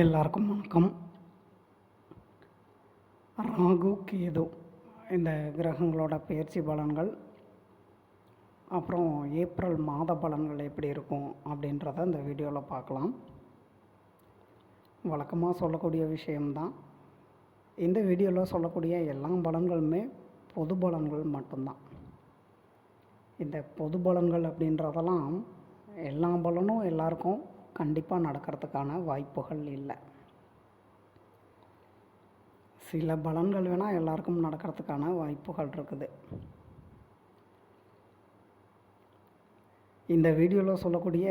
எல்லாருக்கும் வணக்கம். ராகு கேது இந்த கிரகங்களோட பயிற்சி பலன்கள் அப்புறம் ஏப்ரல் மாத பலன்கள் எப்படி இருக்கும் அப்படின்றத இந்த வீடியோவில் பார்க்கலாம். வழக்கமாக சொல்லக்கூடிய விஷயம்தான். இந்த வீடியோவில் சொல்லக்கூடிய எல்லா பலன்களுமே பொது பலன்கள் மட்டும்தான். இந்த பொது பலன்கள் அப்படின்றதெல்லாம் எல்லா பலனும் எல்லாருக்கும் கண்டிப்பாக நடக்கிறதுக்கான வாய்ப்புகள் இல்லை. சில பலன்கள் வேணால் எல்லாருக்கும் நடக்கிறதுக்கான வாய்ப்புகள் இருக்குது. இந்த வீடியோவில் சொல்லக்கூடிய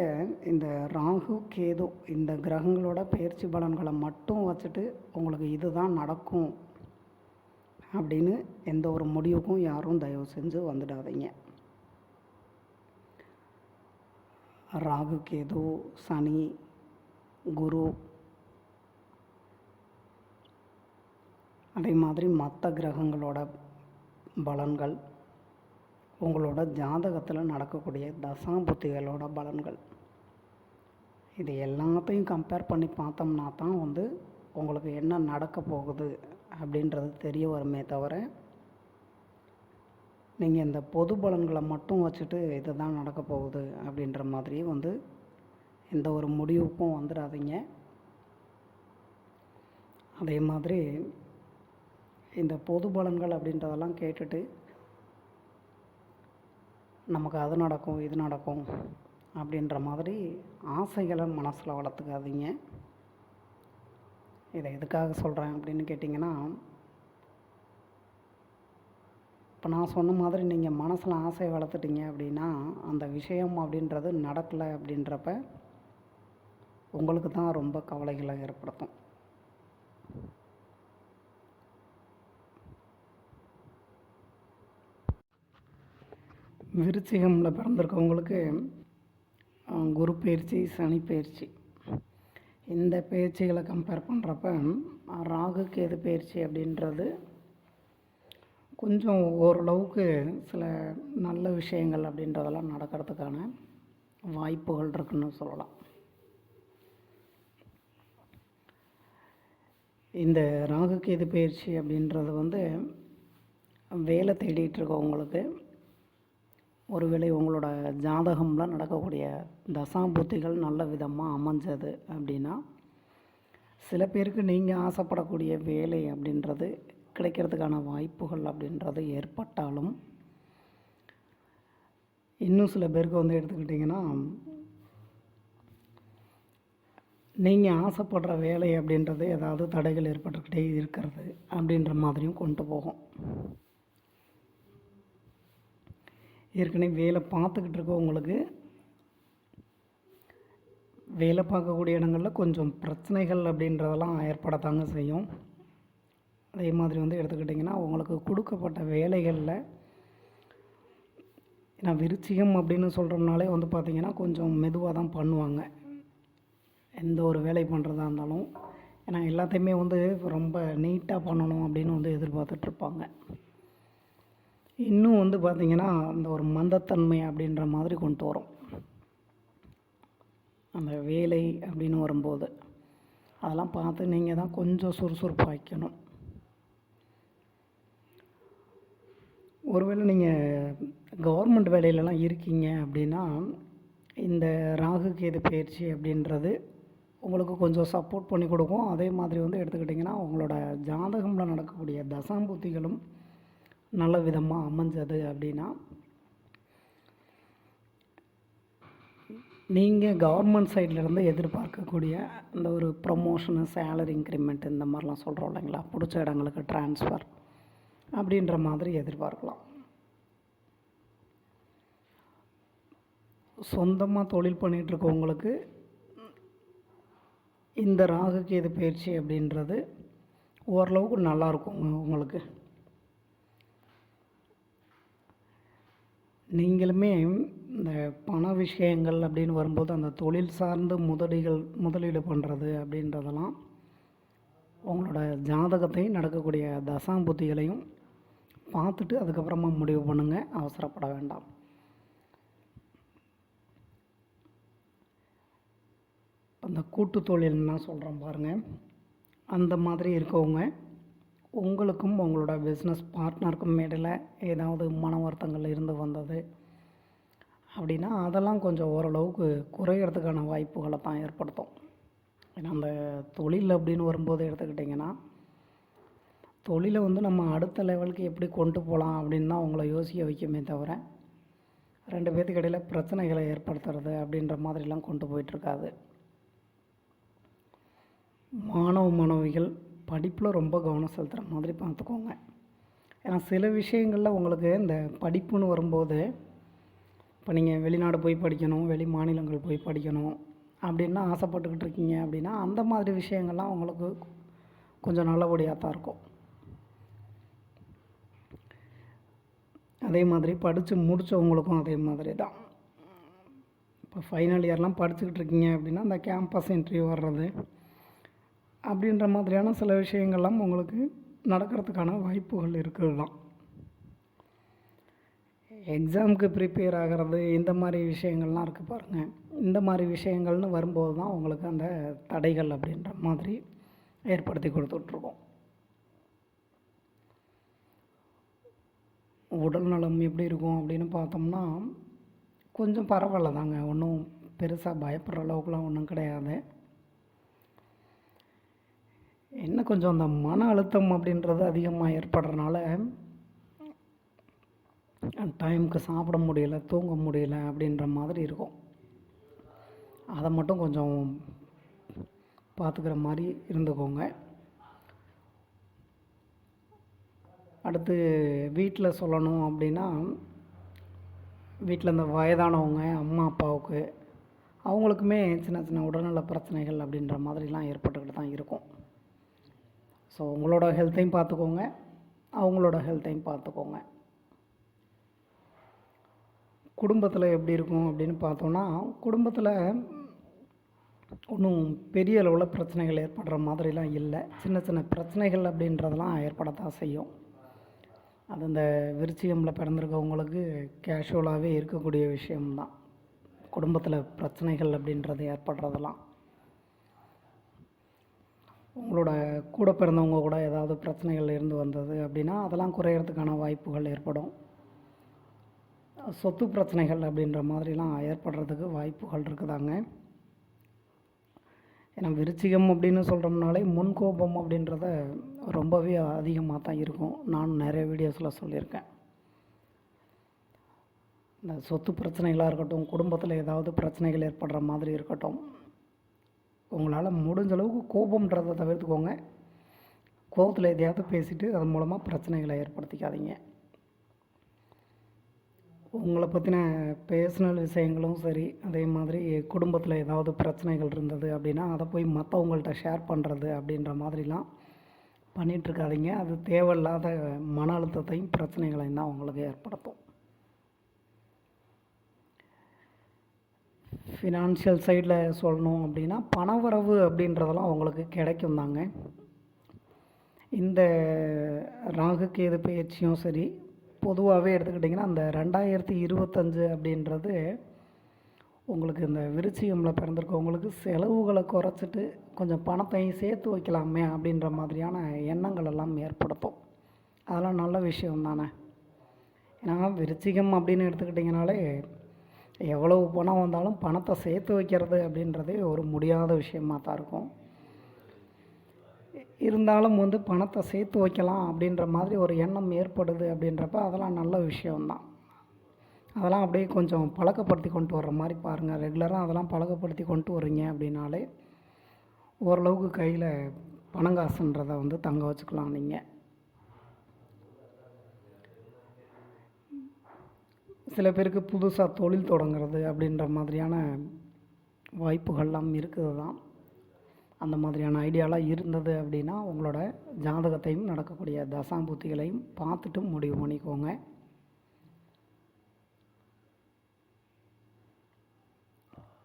இந்த ராகு கேது இந்த கிரகங்களோட பயிற்சி பலன்களை மட்டும் வச்சுட்டு உங்களுக்கு இதுதான் நடக்கும் அப்படின்னு எந்த ஒரு முடிவுக்கும் யாரும் தயவு செஞ்சு வந்துடாதீங்க. ராகு கேது சனி குரு அதே மாதிரி மற்ற கிரகங்களோட பலன்கள் உங்களோட ஜாதகத்தில் நடக்கக்கூடிய தசாபுத்திகளோட பலன்கள். இது எல்லாத்தையும் கம்பேர் பண்ணி பார்த்தோம்னா தான் வந்து உங்களுக்கு என்ன நடக்க போகுது அப்படின்றது தெரிய வருமே தவிர நீங்கள் இந்த பொது பலன்களை மட்டும் வச்சுட்டு இதுதான் நடக்க போகுது அப்படின்ற மாதிரி வந்து எந்த ஒரு முடிவுக்கும் வந்துடாதீங்க. அதே மாதிரி இந்த பொது பலன்கள் அப்படின்றதெல்லாம் கேட்டுட்டு நமக்கு அது நடக்கும் இது நடக்கும் அப்படின்ற மாதிரி ஆசைகளை மனசில் வளர்த்துக்காதீங்க. இதை எதுக்காக சொல்கிறேன் அப்படின்னு கேட்டிங்கன்னா இப்போ நான் சொன்ன மாதிரி நீங்கள் மனசில் ஆசை வளர்த்துட்டீங்க அப்படின்னா அந்த விஷயம் அப்படின்றது நடக்கலை அப்படின்றப்ப உங்களுக்கு தான் ரொம்ப கவலைகளை ஏற்படுத்தும். விருச்சிகமில் பிறந்திருக்கவங்களுக்கு குரு பயிற்சி சனி பயிற்சி. இந்த பயிற்சிகளை கம்பேர் பண்ணுறப்ப ராகு கேது பயிற்சி அப்படின்றது கொஞ்சம் ஓரளவுக்கு சில நல்ல விஷயங்கள் அப்படின்றதெல்லாம் நடக்கிறதுக்கான வாய்ப்புகள் இருக்குன்னு சொல்லலாம். இந்த ராகு கேது பயிற்சி அப்படின்றது வந்து வேலை தேடிட்டு இருக்கவங்களுக்கு ஒருவேளை உங்களோட ஜாதகமில் நடக்கக்கூடிய தசாபுத்திகள் நல்ல விதமாக அமைஞ்சது அப்படின்னா சில பேருக்கு நீங்கள் ஆசைப்படக்கூடிய வேலை அப்படின்றது கிடைக்கிறதுக்கான வாய்ப்புகள் அப்படின்றது ஏற்பட்டாலும் இன்னும் சில பேருக்கு வந்து எடுத்துக்கிட்டிங்கன்னா நீங்கள் ஆசைப்படுற வேலை அப்படின்றது ஏதாவது தடைகள் ஏற்பட்டுக்கிட்டே இருக்கிறது அப்படின்ற மாதிரியும் கொண்டு போகும். ஏற்கனவே வேலை பார்த்துக்கிட்டு இருக்கவங்களுக்கு வேலை பார்க்கக்கூடிய இடங்களில் கொஞ்சம் பிரச்சனைகள் அப்படின்றதெல்லாம் ஏற்படத்தாங்க செய்யும். அதே மாதிரி வந்து எடுத்துக்கிட்டிங்கன்னா உங்களுக்கு கொடுக்கப்பட்ட வேலைகளில் நான் விருச்சிகம் அப்படின்னு சொல்கிறோம்னாலே வந்து பார்த்திங்கன்னா கொஞ்சம் மெதுவாக தான் பண்ணுவாங்க. எந்த ஒரு வேலை பண்ணுறதா இருந்தாலும். ஏன்னா எல்லாத்தையுமே வந்து ரொம்ப நீட்டாக பண்ணணும் அப்படின்னு வந்து எதிர்பார்த்துட்ருப்பாங்க இன்னும் வந்து பார்த்திங்கன்னா அந்த ஒரு மந்தத்தன்மை அப்படின்ற மாதிரி கொண்டு வரும். அந்த வேலை அப்படின்னு வரும்போது. அதெல்லாம் பார்த்து நீங்கள் தான் கொஞ்சம் சுறுசுறுப்பாக வைக்கணும் ஒருவேளை நீங்கள் கவர்மெண்ட் வேலையிலலாம் இருக்கீங்க அப்படின்னா இந்த ராகு கேது பயிற்சி அப்படின்றது உங்களுக்கு கொஞ்சம் சப்போர்ட் பண்ணி கொடுக்கும். அதே மாதிரி வந்து எடுத்துக்கிட்டிங்கன்னா உங்களோட ஜாதகமில் நடக்கக்கூடிய தசாம்பூத்திகளும் நல்ல விதமாக அமைஞ்சது அப்படின்னா நீங்கள் கவர்மெண்ட் சைட்லேருந்து எதிர்பார்க்கக்கூடிய அந்த ஒரு ப்ரொமோஷனு சேலரி இன்க்ரிமெண்ட் இந்த மாதிரிலாம் சொல்கிறோம் இல்லைங்களா? பிடிச்ச இடங்களுக்கு ட்ரான்ஸ்ஃபர் அப்படின்ற மாதிரி எதிர்பார்க்கலாம். சொந்தமாக தொழில் பண்ணிகிட்ருக்கவங்களுக்கு இந்த ராகு பயிற்சி அப்படின்றது ஓரளவுக்கு நல்லாயிருக்கும் உங்களுக்கு. நீங்களுமே இந்த பண விஷயங்கள் அப்படின்னு வரும்போது அந்த தொழில் சார்ந்து முதலீடுகள் முதலீடு பண்ணுறது அப்படின்றதெல்லாம் உங்களோட ஜாதகத்தையும் நடக்கக்கூடிய தசாம்புத்திகளையும் பார்த்துட்டு அதுக்கப்புறமா முடிவு பண்ணுங்கள் அவசரப்பட வேண்டாம். அந்த கூட்டு தொழில்னா சொல்கிறேன் பாருங்கள் அந்த மாதிரி இருக்கவங்க உங்களுக்கும் உங்களோட பிஸ்னஸ் பார்ட்னருக்கும் இடையில் ஏதாவது மன வருத்தங்கள் இருந்து வந்தது அப்படின்னா அதெல்லாம் கொஞ்சம் ஓரளவுக்கு குறையிறதுக்கான வாய்ப்புகளை தான் ஏற்படுத்தும். ஏன்னா அந்த தொழில் அப்படின்னு வரும்போது எடுத்துக்கிட்டிங்கன்னா தொழிலை வந்து நம்ம அடுத்த லெவலுக்கு எப்படி கொண்டு போகலாம் அப்படின்னு தான் உங்களை யோசிக்க வைக்குமே தவிர ரெண்டு பேர்த்துக்கு இடையில் பிரச்சனைகளை ஏற்படுத்துறது அப்படின்ற மாதிரிலாம் கொண்டு போயிட்டுருக்காது. மாணவ மாணவிகள் படிப்பில் ரொம்ப கவனம் செலுத்துகிற மாதிரி பார்த்துக்கோங்க. ஏன்னா சில விஷயங்களில் உங்களுக்கு இந்த படிப்புன்னு வரும்போது இப்போ நீங்கள் வெளிநாடு போய் படிக்கணும் வெளி மாநிலங்கள் போய் படிக்கணும் அப்படின்னா ஆசைப்பட்டுக்கிட்டு இருக்கீங்க அப்படின்னா அந்த மாதிரி விஷயங்கள்லாம் உங்களுக்கு கொஞ்சம் நல்லபடியாக தான் இருக்கும். அதே மாதிரி படித்து முடித்தவங்களுக்கும் அதே மாதிரி தான். இப்போ ஃபைனல் இயர்லாம் படிச்சுக்கிட்டு இருக்கீங்க அப்படின்னா அந்த கேம்பஸ் இன்டர்வியூ வர்றது அப்படின்ற மாதிரியான சில விஷயங்கள்லாம் உங்களுக்கு நடக்கிறதுக்கான வாய்ப்புகள் இருக்குது தான். எக்ஸாமுக்கு ப்ரிப்பேர் ஆகிறது இந்த மாதிரி விஷயங்கள்லாம் இருக்குது பாருங்கள் இந்த மாதிரி விஷயங்கள்னு வரும்போது தான் உங்களுக்கு அந்த தடைகள் அப்படின்ற மாதிரி ஏற்படுத்தி கொடுத்துட்ருக்கோம். உடல் நலம் எப்படி இருக்கும் அப்படின்னு பார்த்தோம்னா கொஞ்சம் பரவாயில்ல தாங்க. ஒன்றும் பெருசாக பயப்படுற அளவுக்குலாம் ஒன்றும் கிடையாது. என்ன கொஞ்சம் அந்த மன அழுத்தம் அப்படின்றது அதிகமாக ஏற்படுறனால டைமுக்கு சாப்பிட முடியல தூங்க முடியல அப்படின்ற மாதிரி இருக்கும். அதை மட்டும் கொஞ்சம் பார்த்துக்கிற மாதிரி இருந்துக்கோங்க. அடுத்து வீட்டில் சொல்லணும் அப்படின்னா வீட்டில் இந்த வயதானவங்க அம்மா அப்பாவுக்கு அவங்களுக்குமே சின்ன சின்ன உடல்நல பிரச்சனைகள் அப்படின்ற மாதிரிலாம் ஏற்பட்டுக்கிட்டு தான் இருக்கும். ஸோ உங்களோட ஹெல்த்தையும் பார்த்துக்கோங்க. அவங்களோட ஹெல்த்தையும் பார்த்துக்கோங்க. குடும்பத்தில் எப்படி இருக்கும் அப்படின்னு பார்த்தோன்னா குடும்பத்தில் ஒன்றும் பெரிய அளவில் பிரச்சனைகள் ஏற்படுற மாதிரிலாம் இல்லை. சின்ன சின்ன பிரச்சனைகள் அப்படின்றதெல்லாம் ஏற்படத்தான் செய்யும். அது இந்த விருச்சிகமில் பிறந்திருக்கவங்களுக்கு கேஷுவலாகவே இருக்கக்கூடிய விஷயம்தான். குடும்பத்தில் பிரச்சனைகள் அப்படின்றது ஏற்படுறதெல்லாம். உங்களோட கூட பிறந்தவங்க கூட ஏதாவது பிரச்சனைகள் இருந்து வந்தது அப்படின்னா அதெல்லாம் குறையிறதுக்கான வாய்ப்புகள் ஏற்படும். சொத்து பிரச்சனைகள் அப்படின்ற மாதிரிலாம் ஏற்படுறதுக்கு வாய்ப்புகள் இருக்குதாங்க. ஏன்னா விருச்சிகம் அப்படின்னு சொல்கிறோம்னாலே முன்கோபம் அப்படின்றத ரொம்பவே அதிகமாக தான் இருக்கும். நான் நிறைய வீடியோஸில் சொல்லியிருக்கேன். இந்த சொத்து பிரச்சனைகளாக இருக்கட்டும் குடும்பத்தில் ஏதாவது பிரச்சனைகள் ஏற்படுற மாதிரி இருக்கட்டும் உங்களால் முடிஞ்ச அளவுக்கு கோபம்ன்றதை தவிர்த்துக்கோங்க. கோபத்தில் எதையாவது பேசிவிட்டு அது மூலமாக பிரச்சனைகளை ஏற்படுத்திக்காதீங்க. உங்களை பற்றின பேர்சனல் விஷயங்களும் சரி அதே மாதிரி குடும்பத்தில் ஏதாவது பிரச்சனைகள் இருந்தது அப்படின்னா அதை போய் மற்றவங்கள்ட்ட ஷேர் பண்ணுறது அப்படின்ற மாதிரிலாம் பண்ணிகிட்ருக்காதீங்க அது தேவையில்லாத மன அழுத்தத்தையும் பிரச்சனைகளையும் தான் உங்களுக்கு ஏற்படுத்தும். ஃபினான்ஷியல் சைடில் சொல்லணும் அப்படின்னா பணவரவு அப்படின்றதெல்லாம் உங்களுக்கு கிடைக்கும் தாங்க. இந்த ராகு கேது பயிற்சியும் சரி பொதுவாகவே எடுத்துக்கிட்டிங்கன்னா அந்த ரெண்டாயிரத்தி இருபத்தஞ்சு அப்படின்றது உங்களுக்கு இந்த விருச்சிகமில் பிறந்திருக்கவங்களுக்கு செலவுகளை குறைச்சிட்டு கொஞ்சம் பணத்தையும் சேர்த்து வைக்கலாமே அப்படின்ற மாதிரியான எண்ணங்கள் எல்லாம் ஏற்படுத்தும். அதெல்லாம் நல்ல விஷயம் தானே. ஏன்னா விருச்சிகம் அப்படின்னு எடுத்துக்கிட்டிங்கனாலே எவ்வளவு பணம் வந்தாலும் பணத்தை சேர்த்து வைக்கிறது அப்படின்றதே ஒரு முடியாத விஷயமாக தான் இருக்கும். இருந்தாலும் வந்து பணத்தை சேர்த்து வைக்கலாம் அப்படின்ற மாதிரி ஒரு எண்ணம் ஏற்படுது அப்படின்றப்ப அதெல்லாம் நல்ல விஷயம்தான் அதெல்லாம் அப்படியே கொஞ்சம் பழக்கப்படுத்தி கொண்டு வர்ற மாதிரி பாருங்கள் ரெகுலராக அதெல்லாம் பழக்கப்படுத்தி கொண்டு வரீங்க அப்படின்னாலே ஓரளவுக்கு கையில் பணங்காசுன்றதை வந்து தங்க வச்சுக்கலாம் நீங்கள் சில பேருக்கு புதுசாக தொழில் தொடங்குறது அப்படின்ற மாதிரியான வாய்ப்புகள்லாம் இருக்குது தான் அந்த மாதிரியான ஐடியாலாம் இருந்தது அப்படின்னா உங்களோட ஜாதகத்தையும் நடக்கக்கூடிய தசாம்புத்திகளையும் பார்த்துட்டு முடிவு பண்ணிக்கோங்க.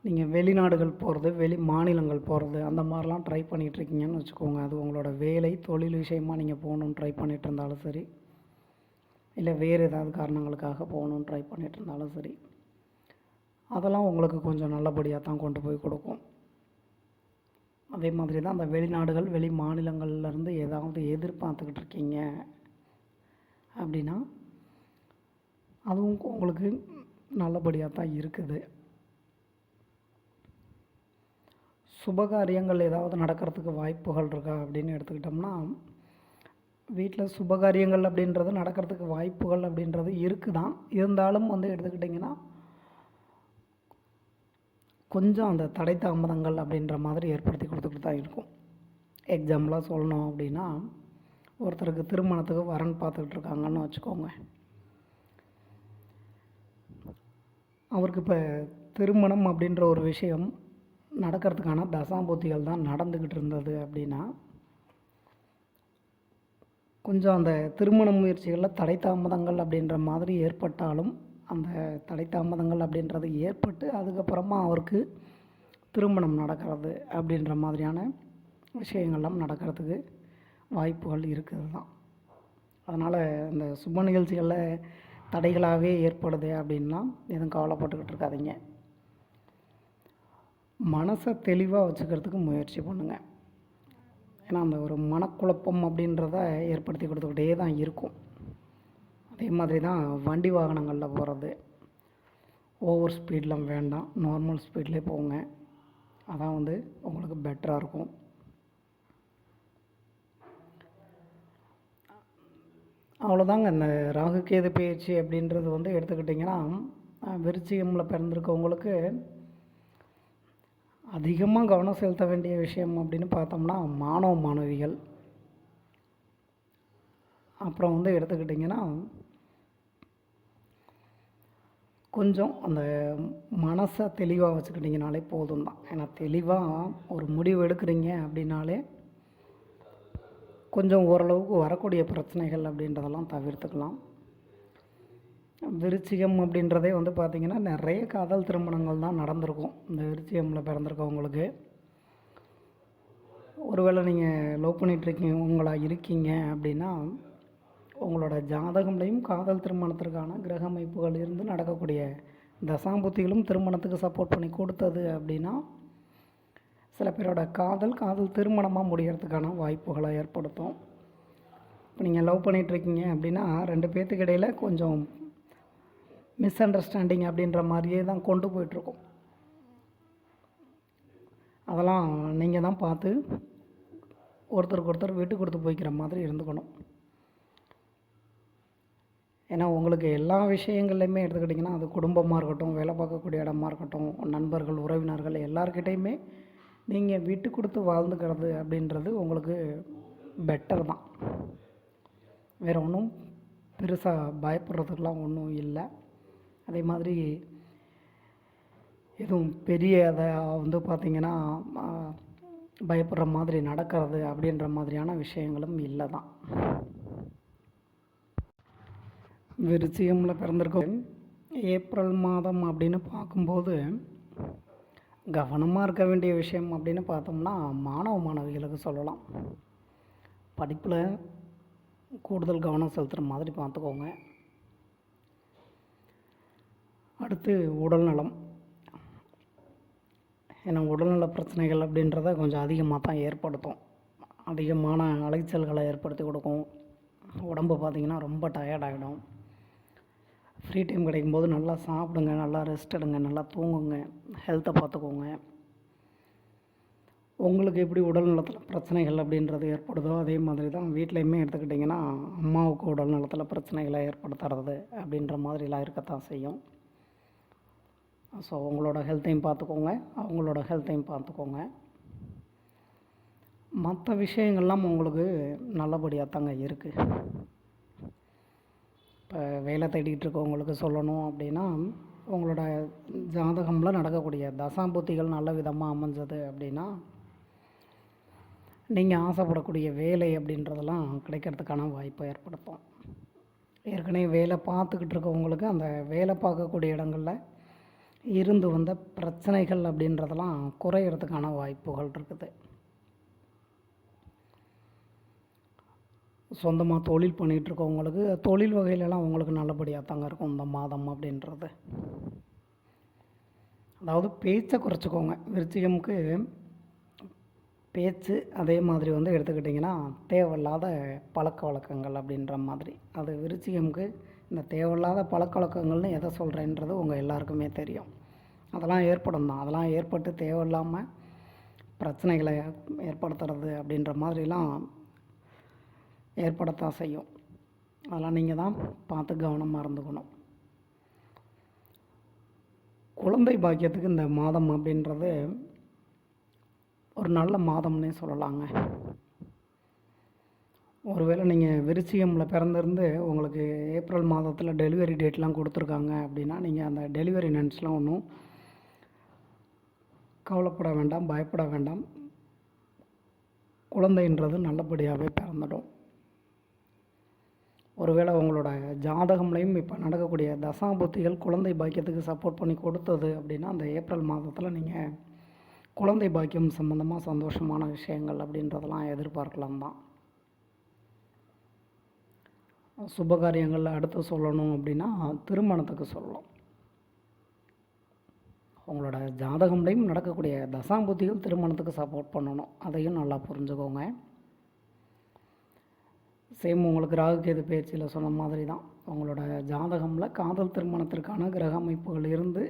நீங்கள் வெளிநாடுகள் போகிறது வெளி மாநிலங்கள் போகிறது அந்த மாதிரிலாம் ட்ரை பண்ணிகிட்ருக்கீங்கன்னு வச்சுக்கோங்க. அது உங்களோட வேலை தொழில் விஷயமாக நீங்கள் போகணுன்னு ட்ரை பண்ணிகிட்டு இருந்தாலும் சரி இல்லை வேறு ஏதாவது காரணங்களுக்காக போகணுன்னு ட்ரை பண்ணிகிட்டு இருந்தாலும் சரி அதெல்லாம் உங்களுக்கு கொஞ்சம் நல்லபடியாக தான் கொண்டு போய் கொடுக்கும். அதே மாதிரி தான் அந்த வெளிநாடுகள் வெளி மாநிலங்கள்லேருந்து ஏதாவது எதிர்பார்த்துக்கிட்டு இருக்கீங்க அப்படின்னா அதுவும் உங்களுக்கு நல்லபடியாக தான் இருக்குது. சுபகாரியங்கள் ஏதாவது நடக்கிறதுக்கு வாய்ப்புகள் இருக்கா அப்படின்னு எடுத்துக்கிட்டோம்னா வீட்டில் சுபகாரியங்கள் அப்படின்றது நடக்கிறதுக்கு வாய்ப்புகள் அப்படின்றது இருக்குதான். இருந்தாலும் வந்து எடுத்துக்கிட்டிங்கன்னா கொஞ்சம் அந்த தடை தாமதங்கள் அப்படின்ற மாதிரி ஏற்படுத்தி கொடுத்துக்கிட்டு தான் இருக்கும். எக்ஸாம்பிளாக சொல்லணும் அப்படின்னா ஒருத்தருக்கு திருமணத்துக்கு வரன் பார்த்துக்கிட்டு இருக்காங்கன்னு வச்சுக்கோங்க. அவருக்கு இப்போ திருமணம் அப்படின்ற ஒரு விஷயம் நடக்கிறதுக்கான தசாம்பூத்திகள் தான் நடந்துக்கிட்டு இருந்தது அப்படின்னா கொஞ்சம் அந்த திருமண முயற்சிகளில் தடை தாமதங்கள் அப்படின்ற மாதிரி ஏற்பட்டாலும் அந்த தடை தாமதங்கள் அப்படின்றது ஏற்பட்டு அதுக்கப்புறமா அவருக்கு திருமணம் நடக்கிறது அப்படின்ற மாதிரியான விஷயங்கள்லாம் நடக்கிறதுக்கு வாய்ப்புகள் இருக்குது தான். அதனால் இந்த சுப நிகழ்ச்சிகளில் தடைகளாகவே ஏற்படுது அப்படின்லாம் எதுவும் கவலைப்பட்டுக்கிட்டு இருக்காதீங்க. மனசை தெளிவாக வச்சுக்கிறதுக்கு முயற்சி பண்ணுங்கள் ஏன்னா அந்த ஒரு மனக்குழப்பம் அப்படின்றத ஏற்படுத்தி கொடுத்துக்கிட்டே தான் இருக்கும். அதே மாதிரி தான் வண்டி வாகனங்களில் போகிறது ஓவர் ஸ்பீட்லாம் வேண்டாம். நார்மல் ஸ்பீட்லேயே போங்க. அதான் வந்து உங்களுக்கு பெட்டராக இருக்கும். அவ்வளோதாங்க இந்த ராகு கேது பயிற்சி அப்படின்றது வந்து எடுத்துக்கிட்டிங்கன்னா விருச்சிகமில் பிறந்திருக்கவங்களுக்கு அதிகமாக கவனம் செலுத்த வேண்டிய விஷயம் அப்படின்னு பார்த்தோம்னா மாணவ மாணவிகள். அப்புறம் வந்து எடுத்துக்கிட்டிங்கன்னா கொஞ்சம் அந்த மனசை தெளிவாக வச்சுக்கிட்டிங்கனாலே போதும் தான். ஏன்னா தெளிவாக ஒரு முடிவு எடுக்கிறீங்க அப்படின்னாலே கொஞ்சம் ஓரளவுக்கு வரக்கூடிய பிரச்சனைகள் அப்படின்றதெல்லாம் தவிர்த்துக்கலாம். விருச்சிகம் அப்படின்றதே வந்து பார்த்திங்கன்னா நிறைய காதல் திருமணங்கள் தான் நடந்திருக்கும். இந்த விருச்சிகமில் பிறந்திருக்கவங்களுக்கு. ஒருவேளை நீங்கள் லவ் பண்ணிகிட்ருக்கீங்க உங்களாக இருக்கீங்க அப்படின்னா உங்களோட ஜாதகம்லையும் காதல் திருமணத்திற்கான கிரக அமைப்புகள் இருந்து நடக்கக்கூடிய தசாம்புத்திகளும் திருமணத்துக்கு சப்போர்ட் பண்ணி கொடுத்தது அப்படின்னா சில பேரோட காதல் காதல் திருமணமாக முடிகிறதுக்கான வாய்ப்புகளை ஏற்படுத்தும். இப்போ நீங்கள் லவ் பண்ணிகிட்ருக்கீங்க அப்படின்னா ரெண்டு பேர்த்துக்கு இடையில் கொஞ்சம் மிஸ் அண்டர்ஸ்டாண்டிங் அப்படின்ற மாதிரியே தான் கொண்டு போயிட்டுருக்கோம். அதெல்லாம் நீங்கள் தான் பார்த்து ஒருத்தருக்கு ஒருத்தர் விட்டு கொடுத்து போய்க்கிற மாதிரி இருந்துக்கணும். ஏன்னா உங்களுக்கு எல்லா விஷயங்கள்லையுமே எடுத்துக்கிட்டிங்கன்னா அது குடும்பமாக இருக்கட்டும் வேலை பார்க்கக்கூடிய இடமா இருக்கட்டும் நண்பர்கள் உறவினர்கள் எல்லாருக்கிட்டையுமே நீங்கள் விட்டு கொடுத்து வாழ்ந்துக்கிறது அப்படின்றது உங்களுக்கு பெட்டர் தான். வேறு ஒன்றும் பெருசாக பயப்படுறதுக்கெலாம் ஒன்றும் இல்லை. அதே மாதிரி எதுவும் பெரிய அதை வந்து பார்த்திங்கன்னா பயப்படுற மாதிரி நடக்கிறது அப்படின்ற மாதிரியான விஷயங்களும் இல்லை தான் விருச்சிகமில் பிறந்திருக்கோம். ஏப்ரல் மாதம் அப்படின்னு பார்க்கும்போது கவனமாக இருக்க வேண்டிய விஷயம் அப்படின்னு பார்த்தோம்னா மாணவ மாணவிகளுக்கு சொல்லலாம். படிப்பில் கூடுதல் கவனம் செலுத்துகிற மாதிரி பார்த்துக்கோங்க. அடுத்து உடல்நலம். ஏன்னா உடல்நல பிரச்சனைகள் அப்படின்றத கொஞ்சம் அதிகமாக தான் ஏற்படுத்தும். அதிகமான அலைச்சல்களை ஏற்படுத்தி கொடுக்கும். உடம்பு பார்த்திங்கன்னா ரொம்ப டயர்டாகிடும் ஃப்ரீ டைம் கிடைக்கும்போது நல்லா சாப்பிடுங்க நல்லா ரெஸ்ட் எடுங்க நல்லா தூங்குங்க ஹெல்த்தை பார்த்துக்கோங்க. உங்களுக்கு எப்படி உடல் நலத்தில் பிரச்சனைகள் அப்படின்றது ஏற்படுதோ அதே மாதிரி தான் வீட்லேயுமே எடுத்துக்கிட்டிங்கன்னா அம்மாவுக்கு உடல் நலத்தில் பிரச்சனைகளை ஏற்படுத்துறது அப்படின்ற மாதிரிலாம் இருக்கத்தான் செய்யும். ஸோ உங்களோட ஹெல்த்தையும் பார்த்துக்கோங்க. அவங்களோட ஹெல்த்தையும் பார்த்துக்கோங்க. மற்ற விஷயங்கள்லாம் உங்களுக்கு நல்லபடியாக தாங்க இருக்குது இப்போ வேலை தேடிக்கிட்டு இருக்கவங்களுக்கு சொல்லணும் அப்படின்னா உங்களோட ஜாதகமில் நடக்கக்கூடிய தசாம்பூத்திகள் நல்ல விதமாக அமைஞ்சது அப்படின்னா நீங்கள் ஆசைப்படக்கூடிய வேலை அப்படின்றதெல்லாம் கிடைக்கிறதுக்கான வாய்ப்பை ஏற்படுத்தும். ஏற்கனவே வேலை பார்த்துக்கிட்டு இருக்கவங்களுக்கு அந்த வேலை பார்க்கக்கூடிய இடங்களில் இருந்து வந்த பிரச்சனைகள் அப்படின்றதெல்லாம் குறையிறதுக்கான வாய்ப்புகள் இருக்குது. சொந்தமாக தொழில் பண்ணிகிட்டு இருக்கவங்களுக்கு தொழில் வகையிலலாம் உங்களுக்கு நல்லபடியாக தாங்க இருக்கும் இந்த மாதம் அப்படின்றது. அதாவது பேச்சை குறைச்சிக்கோங்க. விருச்சிகமுக்கு பேச்சு அதே மாதிரி வந்து எடுத்துக்கிட்டிங்கன்னா தேவையில்லாத பழக்க வழக்கங்கள் அப்படின்ற மாதிரி. அது விருச்சிகமுக்கு இந்த தேவையில்லாத பழக்க வழக்கங்கள்னு எதை சொல்கிறேன்றது உங்கள் எல்லாருக்குமே தெரியும். அதெல்லாம் ஏற்படும் தான். அதெல்லாம் ஏற்பட்டு தேவையில்லாமல் பிரச்சனைகளை ஏற்படுத்துறது அப்படின்ற மாதிரிலாம் ஏற்படத்தான் செய்யும். அதெல்லாம் நீங்கள் தான் பார்த்து கவனமாக இருந்துக்கணும். குழந்தை பாக்கியத்துக்கு இந்த மாதம் அப்படின்றது ஒரு நல்ல மாதம்னே சொல்லலாங்க. ஒருவேளை நீங்கள் விருச்சிகமில் பிறந்திருந்து உங்களுக்கு ஏப்ரல் மாதத்தில் டெலிவரி டேட்லாம் கொடுத்துருக்காங்க அப்படின்னா நீங்கள் அந்த டெலிவரி நன்ஸ்லாம் ஒன்றும் கவலைப்பட வேண்டாம் பயப்பட வேண்டாம். குழந்தைன்றது நல்லபடியாகவே பிறந்துடும். ஒருவேளை உங்களோட ஜாதகம்லையும் இப்போ நடக்கக்கூடிய தசாபுத்திகள் குழந்தை பாக்கியத்துக்கு சப்போர்ட் பண்ணி கொடுத்தது அப்படின்னா அந்த ஏப்ரல் மாதத்தில் நீங்கள் குழந்தை பாக்கியம் சம்மந்தமாக சந்தோஷமான விஷயங்கள் அப்படின்றதெல்லாம் எதிர்பார்க்கலாம் தான். சுபகாரியங்கள் அடுத்து சொல்லணும் அப்படின்னா திருமணத்துக்கு சொல்லலாம். உங்களோட ஜாதகம்லையும் நடக்கக்கூடிய தசாம்புத்திகள் திருமணத்துக்கு சப்போர்ட் பண்ணணும். அதையும் நல்லா புரிஞ்சுக்கோங்க. சேம் உங்களுக்கு ராகுகேது பேச்சியில் சொன்ன மாதிரி தான் உங்களோட ஜாதகமில் காதல் திருமணத்திற்கான கிரக அமைப்புகள் இருந்து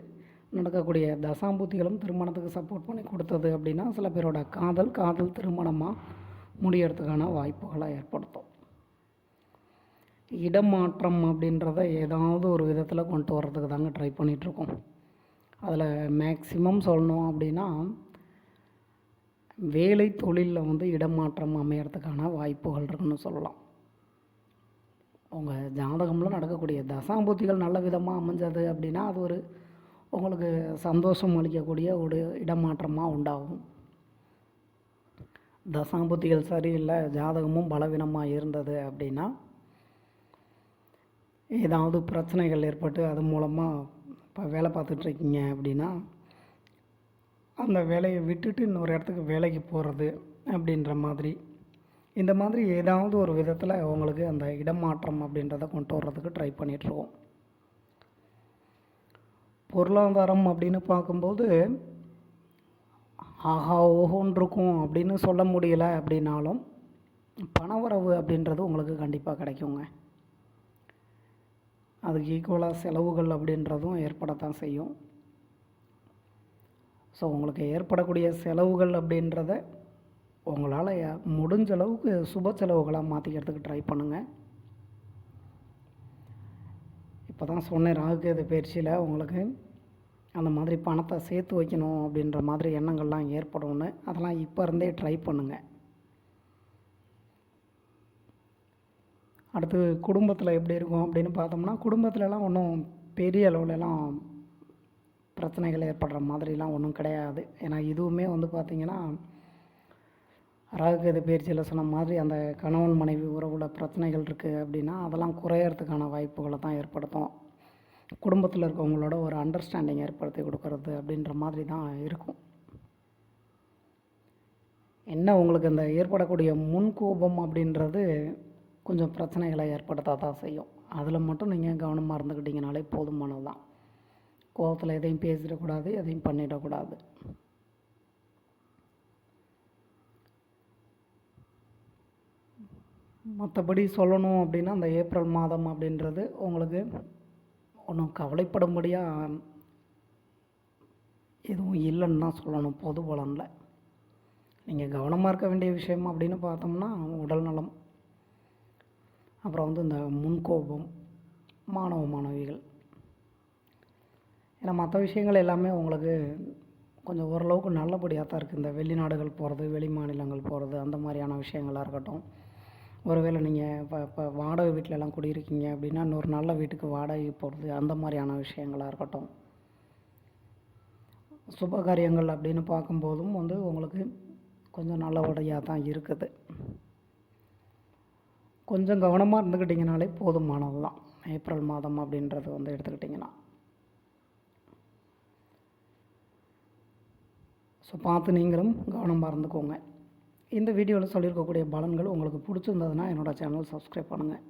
நடக்கக்கூடிய தசாம்பூத்திகளும் திருமணத்துக்கு சப்போர்ட் பண்ணி கொடுத்தது அப்படின்னா சில பேரோட காதல் காதல் திருமணமாக முடியறதுக்கான வாய்ப்புகளை ஏற்படுத்தும். இடமாற்றம் அப்படின்றத ஏதாவது ஒரு விதத்தில் கொண்டு வர்றதுக்கு தாங்க ட்ரை பண்ணிகிட்ருக்கோம் அதில் மேக்சிமம் சொல்லணும் அப்படின்னா வேலை தொழிலில் வந்து இடமாற்றம் அமையறதுக்கான வாய்ப்புகள் இருக்குன்னு சொல்லலாம். உங்கள் ஜாதகமில் நடக்கக்கூடிய தசாம்பூத்திகள் நல்ல விதமாக அமைஞ்சது அப்படின்னா அது ஒரு உங்களுக்கு சந்தோஷம் அளிக்கக்கூடிய ஒரு இடமாற்றமாக உண்டாகும். தசாம்புத்திகள் சரியில்லை ஜாதகமும் பலவீனமாக இருந்தது அப்படின்னா ஏதாவது பிரச்சனைகள் ஏற்பட்டு அது மூலமாக இப்போ வேலை பார்த்துட்ருக்கீங்க அப்படின்னா அந்த வேலையை விட்டுட்டு இன்னொரு இடத்துக்கு வேலைக்கு போகிறது அப்படின்ற மாதிரி இந்த மாதிரி ஏதாவது ஒரு விதத்தில் உங்களுக்கு அந்த இடமாற்றம் அப்படின்றத கொண்டு வர்றதுக்கு ட்ரை பண்ணிகிட்ருக்கோம் பொருளாதாரம் அப்படின்னு பார்க்கும்போது ஆஹா ஓஹோன்னு இருக்கும் அப்படின்னு சொல்ல முடியல அப்படின்னாலும் பணவரவு அப்படின்றது உங்களுக்கு கண்டிப்பாக கிடைக்குங்க. அதுக்கு ஈக்குவலாக செலவுகள் அப்படின்றதும் ஏற்படத்தான் செய்யும். ஸோ உங்களுக்கு ஏற்படக்கூடிய செலவுகள் அப்படின்றத உங்களால் முடிஞ்ச அளவுக்கு சுப செலவுகளாக மாற்றிக்கிறதுக்கு ட்ரை பண்ணுங்கள் இப்போ தான் சொன்னேன் ராகுகேது பயிற்சியில் உங்களுக்கு அந்த மாதிரி பணத்தை சேர்த்து வைக்கணும் அப்படின்ற மாதிரி எண்ணங்கள்லாம் ஏற்படும்னு. அதெல்லாம் இப்போ இருந்தே ட்ரை பண்ணுங்கள் அடுத்து குடும்பத்தில் எப்படி இருக்கும் அப்படின்னு பார்த்தோம்னா குடும்பத்துலலாம் ஒன்றும் பெரிய அளவுலலாம் பிரச்சனைகள் ஏற்படுற மாதிரிலாம் ஒன்றும் கிடையாது. ஏன்னா இதுவுமே வந்து பார்த்திங்கன்னா ராகுகேது பயிற்சியில் சொன்ன மாதிரி அந்த கணவன் மனைவி உறவுல பிரச்சனைகள் இருக்குது அப்படின்னா அதெல்லாம் குறையறதுக்கான வாய்ப்புகளை தான் ஏற்படுத்தும். குடும்பத்தில் இருக்கவங்களோட ஒரு அண்டர்ஸ்டாண்டிங் ஏற்படுத்தி கொடுக்கறது அப்படின்ற மாதிரி தான் இருக்கும். என்ன உங்களுக்கு இந்த ஏற்படக்கூடிய முன்கோபம் அப்படின்றது கொஞ்சம் பிரச்சனைகளை ஏற்படுத்த தான் செய்யும். அதில் மட்டும் நீங்கள் கவனமாக இருந்துக்கிட்டிங்கனாலே போதுமானது தான் கோபத்தில் எதையும் பேசிடக்கூடாது எதையும் பண்ணிடக்கூடாது. மற்றபடி சொல்லணும் அப்படின்னா அந்த ஏப்ரல் மாதம் அப்படின்றது உங்களுக்கு ஒன்றும் கவலைப்படும்படியாக எதுவும் இல்லைன்னு தான் சொல்லணும் பொது பலனில். நீங்கள் கவனமாக இருக்க வேண்டிய விஷயம் அப்படின்னு பார்த்தோம்னா உடல் நலம். அப்புறம் வந்து இந்த முன்கோபம் மாணவ மாணவிகள். ஏன்னா மற்ற விஷயங்கள் எல்லாமே உங்களுக்கு கொஞ்சம் ஓரளவுக்கு நல்லபடியாக தான் இருக்குது இந்த வெளிநாடுகள் போகிறது வெளி மாநிலங்கள் போகிறது அந்த மாதிரியான விஷயங்களாக இருக்கட்டும். ஒருவேளை நீங்கள் இப்போ இப்போ வாடகை வீட்டிலலாம் குடியிருக்கீங்க அப்படின்னா இன்னொரு நல்ல வீட்டுக்கு வாடகை போகிறது அந்த மாதிரியான விஷயங்களாக இருக்கட்டும். சுப காரியங்கள் அப்படின்னு பார்க்கும்போதும் வந்து உங்களுக்கு கொஞ்சம் நல்லபடியாக தான் இருக்குது. கொஞ்சம் கவனமாக இருந்துக்கிட்டிங்கனாலே போதுமானது தான் ஏப்ரல் மாதம் அப்படின்றது வந்து எடுத்துக்கிட்டிங்கன்னா. ஸோ பார்த்து நீங்களும் கவனமாக இருந்துக்கோங்க இந்த வீடியோவில் சொல்லியிருக்கக்கூடிய பலன்கள் உங்களுக்கு பிடிச்சிருந்ததுன்னா என்னோடய சேனல் சப்ஸ்கிரைப் பண்ணுங்கள்